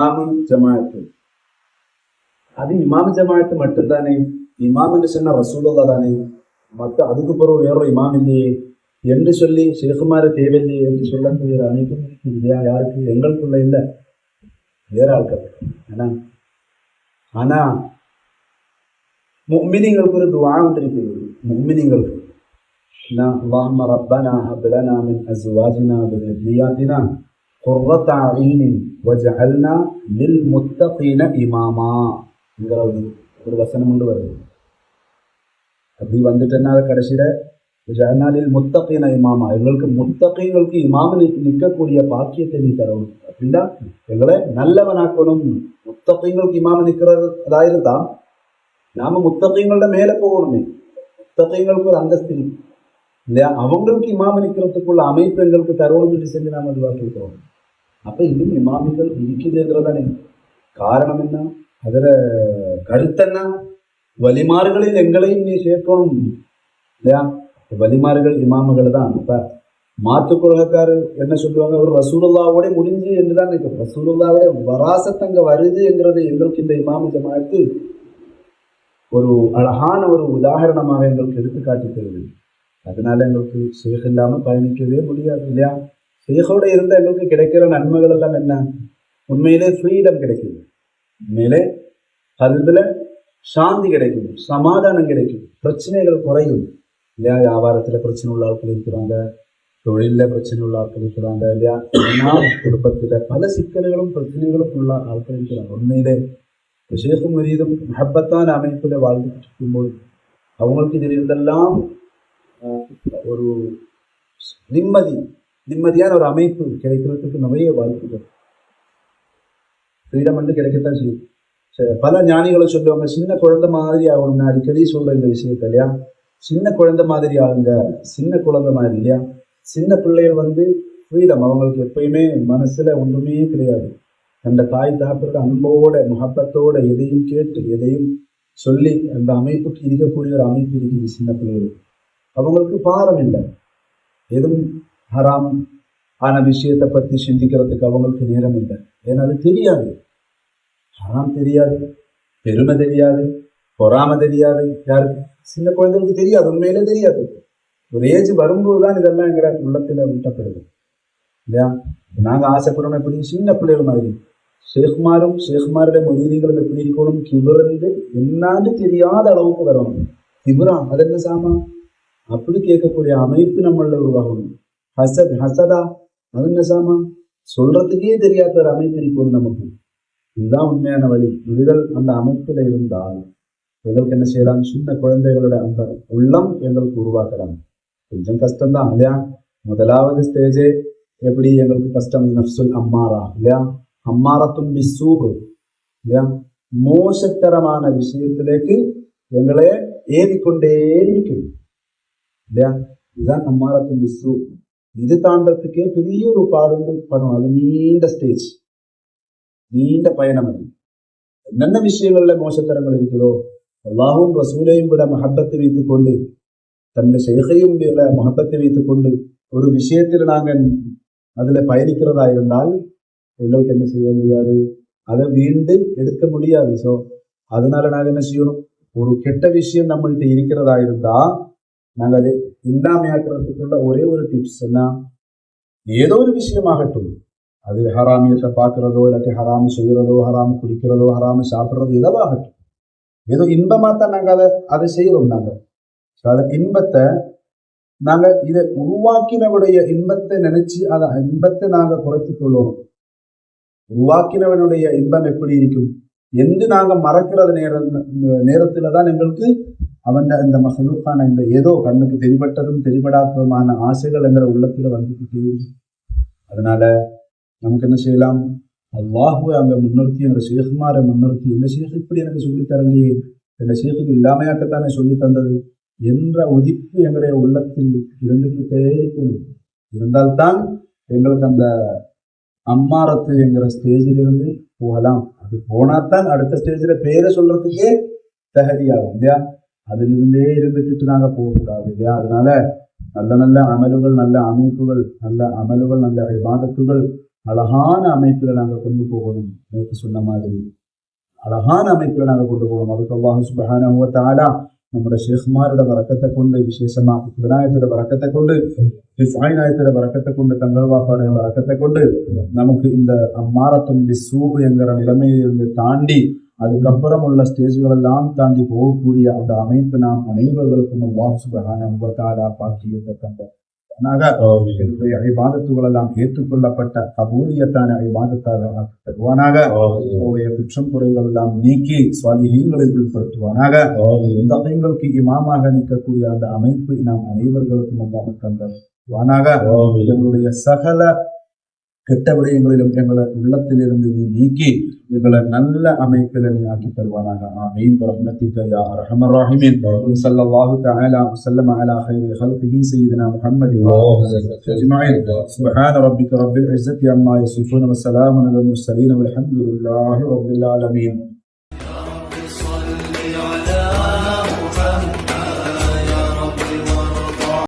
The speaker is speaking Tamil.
இமாமும் ஜமாஅத்து அது இமாம் ஜமாஅத்து மட்டும்தானே இமாம் என்று சொன்ன ரசூலுல்லா தானே மற்ற அதுக்கு பிறகு வேற இமாம் இல்லையே என்று சொல்லி ஷேகுமார தேவையில்லையே என்று சொல்லக்கூடிய ஒரு அமைப்பும் இருக்குது இல்லையா யாருக்கு எங்களுக்குள்ள இல்லை வேற ஆட்கள் ஏன்னா ஆனா முக்மினிங்களுக்கு ஒரு துவா ஒன்று இருக்குது முக்மினிங்களுக்கு اللهم ربنا هب لنا من ازواجنا وذرياتنا ഇമാമാ. എങ്കിലോ ഒരു വസനം കൊണ്ട് പറയുന്നത് അത് വന്നിട്ട് എന്നാ കടശിയുടെ? ജഹനാലിൽ മുത്തഖീന ഇമാമ. എങ്ങൾക്ക് മുത്തഖീങ്ങൾക്ക് ഇമാമിന് നിൽക്കക്കൂടിയ ബാക്കിയത്തെ നീ തരണം അപ്പില്ല ഞങ്ങളെ നല്ലവനാക്കണം. മുത്തഖീങ്ങൾക്ക് ഇമാമ നിൽക്കുന്നത് അതായിരുന്നാ. നാം മുത്തഖീങ്ങളുടെ മേലെ പോകണമേ. മുത്തഖീങ്ങൾക്ക് ഒരു അന്തസ്ഥിതി അവങ്ങൾക്ക് ഇമാമ നിൽக்கிறതുക്കുള്ള அமைப்பு எங்களுக்கு தரணும்னு சொல்லி நாம் அது வாக்கில் அப்போ இன்னும் இமாமிகள் இருக்குதுங்கிறதானே காரணம் என்ன அதில் கருத்தென்ன வலிமாறுகளில் எங்களையும் நீ சேர்க்கணும் இல்லையா வலிமாறுகள் இமாமுகள் தான் இப்போ மாத்து கொள்கைக்காரர் என்ன சொல்லுவாங்க ஒரு ரசூலுல்லாவோட முடிஞ்சு என்று தான் இப்போ ரசூலுல்லாவோட வராசத்தங்க வருது என்கிறது எங்களுக்கு இந்த இமாம ஜமாத்து ஒரு அழகான ஒரு உதாரணமாக எங்களுக்கு எடுத்துக்காட்டி தருது அதனால எங்களுக்கு சேக இல்லாமல் பயணிக்கவே முடியாது இல்லையா சேகோட இருந்த எங்களுக்கு கிடைக்கிற நன்மைகள் எல்லாம் என்ன? உண்மையிலே ஃப்ரீடம் கிடைக்குது உண்மையிலே கல்வியில் சாந்தி கிடைக்கும் சமாதானம் கிடைக்கும் பிரச்சனைகள் குறையும். இல்லையா? வியாபாரத்தில் பிரச்சனை உள்ள ஆட்கள் இருக்கிறாங்க தொழிலில் பிரச்சனை உள்ள ஆட்கள் இருக்கிறாங்க இல்லையா? குடும்பத்தில் பல சிக்கல்களும் பிரச்சனைகளும் உள்ள ஆட்கள் இருக்கிறாங்க. உண்மையிலே விசேஷம் மரியதும் மஹப்பத்தான அமைப்பில் வாழ்ந்துட்டு இருக்கும்போது அவங்களுக்கு இதில் இருந்தெல்லாம் ஒரு நிம்மதி நிம்மதியான ஒரு அமைப்பு கிடைக்கிறதுக்கு நிறைய வாய்ப்புகள். ஃப்ரீடம் வந்து கிடைக்கத்தான் செய்யும். பல ஞானிகளை சொல்லுவாங்க சின்ன குழந்தை மாதிரி ஆகணும். அடிக்கடி சொல்ற இந்த விஷயத்த இல்லையா? சின்ன குழந்தை மாதிரி ஆகுங்க. சின்ன குழந்தை மாதிரி இல்லையா? சின்ன பிள்ளைகள் வந்து ஃப்ரீடம் அவங்களுக்கு எப்பயுமே மனசுல ஒன்றுமே கிடையாது. அந்த தாய் தாப்பரோட அன்போட மகப்பத்தோட எதையும் கேட்டு எதையும் சொல்லி அந்த அமைப்புக்கு இருக்கக்கூடிய ஒரு அமைப்பு இருக்குது சின்ன பிள்ளைகள் அவங்களுக்கு பாரம் இல்லை எதுவும் ஹராம் ஆன விஷயத்தை பற்றி சிந்திக்கிறதுக்கு அவங்களுக்கு நேரம் இல்லை. ஏன்னா அது தெரியாது. ஹராம் தெரியாது. பெருமை தெரியாது. பொறாம தெரியாது. யாருக்கு? சின்ன குழந்தைகளுக்கு தெரியாது. உண்மையிலே தெரியாது. ஒரு ஏஜ் வரும்போது தான் இதெல்லாம் எங்கிற உள்ளத்தில் விட்டப்படுது இல்லையா? நாங்கள் ஆசைப்படணும் எப்படி? சின்ன பிள்ளைகள் மாதிரி. ஷேகுமாரும் ஷேகுமாருடைய மொழிகளும் எப்படி இருக்கணும்? கிபுரந்து என்னான்னு தெரியாத அளவுக்கு வரணும். கிபுரா அது என்ன சாமா? அப்படி கேட்கக்கூடிய அமைப்பு நம்மள உருவாகணும். ஹசத் ஹசதா அது என்ன சாமா சொல்றதுக்கே தெரியாத ஒரு அமைப்பு இருக்கும் நமக்கு. இதுதான் உண்மையான வழி. இதுகள் அந்த அமைப்பில் இருந்தால் எங்களுக்கு என்ன செய்யலாம்? சின்ன குழந்தைகளோட அந்த உள்ளம் எங்களுக்கு உருவாக்கலாம். கொஞ்சம் கஷ்டம்தான் இல்லையா? முதலாவது ஸ்டேஜே எப்படி எங்களுக்கு கஷ்டம்? நப்சுல் அம்மாரா இல்லையா? அம்மாரத்தும் பிசூகு இல்லையா? மோசத்தரமான விஷயத்திலேக்கு எங்களை ஏறிக்கொண்டே இருக்கும் இல்லையா? இதுதான் அம்மாரத்தும் பிசு இது தாண்டத்துக்கே பெரிய ஒரு பாடுங்கள் படம். அது நீண்ட ஸ்டேஜ் நீண்ட பயணம் அது. என்னென்ன விஷயங்கள்ல மோசத்தரங்கள் இருக்கிறோ அல்லாஹும் ரசூலையும் விட மஹப்பத்தை வைத்துக் கொண்டு தன்னை செய்கையும் விட மஹப்பத்தை வைத்துக் கொண்டு ஒரு விஷயத்தில் நாங்கள் அதுல பயணிக்கிறதா இருந்தால் எங்களுக்கு என்ன செய்ய முடியாது? அதை வீண்டு எடுக்க முடியாது. ஸோ அதனால நாங்கள் என்ன செய்யணும்? ஒரு கெட்ட விஷயம் நம்மள்கிட்ட இருக்கிறதா இருந்தால் நாங்கள் அதை இல்லாமையாக்குறதுக்குள்ள ஒரே ஒரு டிப்ஸ் எல்லாம் ஏதோ ஒரு விஷயமாகட்டும். அது ஹராமியத்தை பார்க்கறதோ இல்லாட்டி ஹராமி செய்கிறதோ ஹராமி குடிக்கிறதோ ஹராமி சாப்பிட்றதோ எதவாகட்டும். ஏதோ இன்பமாக தான் நாங்கள் அதை அதை செய்கிறோம் நாங்கள் ஸோ அதை இன்பத்தை நாங்கள் இதை உருவாக்கினவுடைய இன்பத்தை நினைச்சு அதை இன்பத்தை நாங்கள் குறைத்து கொள்வோம் உருவாக்கினவனுடைய இன்பம் எப்படி இருக்கும்? என்று நாங்கள் மறக்கிறது நேர நேரத்தில் தான் எங்களுக்கு அவன் இந்த மசலுக்கான இந்த ஏதோ கண்ணுக்கு தெரிபட்டதும் தெரிபடாததுமான ஆசைகள் எங்கிற உள்ளத்தில் வந்துக்கிட்டே அதனால நமக்கு என்ன செய்யலாம்? அல்லாஹுவை அங்கே முன்னிறுத்தி எங்கள் சேகுமாரை முன்னிறுத்தி இந்த சேகு இப்படி எனக்கு சொல்லித்தரலையே இந்த சேகுக்கு இல்லாமையாக்கத்தானே சொல்லி தந்தது என்ற உதிப்பு எங்களுடைய உள்ளத்தில் இருந்துக்கிட்டே இருக்கணும் இருந்தால்தான் எங்களுக்கு அந்த அம்மாரத்து என்கிற ஸ்டேஜிலிருந்து போகலாம். அது போனாத்தான் அடுத்த ஸ்டேஜில் பேரை சொல்றதுக்கே தகுதியாகும் இல்லையா? அதிலிருந்தே இருந்துக்கிட்டு நாங்கள் போகக்கூடாது இல்லையா? அதனால நல்ல நல்ல அமலுகள் நல்ல அமைப்புகள் நல்ல அமலுகள் நல்ல விவாதத்துகள் அழகான அமைப்புல நாங்கள் கொண்டு போகணும். நேற்று சொன்ன மாதிரி. அழகான அமைப்புல நாங்கள் கொண்டு போகணும். அதுக்கு அல்லாஹ் சுபஹானஹு നമ്മുടെ ഷേഖ്മാരുടെ വറക്കത്തെ കൊണ്ട് വിശേഷമാക്കി വിനായത്തിന്റെ വറക്കത്തെ കൊണ്ട് சாய்நாயத்திர வழக்கத்தை கொண்டு தங்கள் வாப்பாடுகள் வழக்கத்தை கொண்டு நமக்கு இந்த அம்மாரத்தும் சூடு என்கிற நிலைமையிலிருந்து தாண்டி அதுக்கப்புறம் உள்ள ஸ்டேஜ்கள் எல்லாம் தாண்டி போகக்கூடிய அந்த அமைப்பு நாம் அனைவர்களுக்கும் அல்லாஹ் சுபஹான உபத்தாரா பாக்கியத்தை தந்த என்னுடைய அபிபாதத்துகள் எல்லாம் ஏற்றுக்கொள்ளப்பட்ட கபூலியத்தான அபிபாதத்தாக ஆக்கி தருவானாக அவருடைய குற்றம் குறைகள் எல்லாம் நீக்கி சுவாதிகளை உட்படுத்துவானாக தகைங்களுக்கு இமாமாக நிற்கக்கூடிய அந்த அமைப்பு நாம் அனைவர்களுக்கும் அல்லாஹ் தந்தருவானாக எங்களுடைய சகல கெட்ட விடயங்களிலும் எங்களை உள்ளத்திலிருந்து நீ நீக்கி எங்களை நல்ல அமைப்பில் நீ ஆக்கி தருவானாக ஆமீன் برحمتك يا ارحم الراحمين صلى الله تعالى وسلم على خير خلقه سيدنا محمد اجمعين سبحان ربك رب العزه عما يصفون وسلام على المرسلين والحمد لله رب العالمين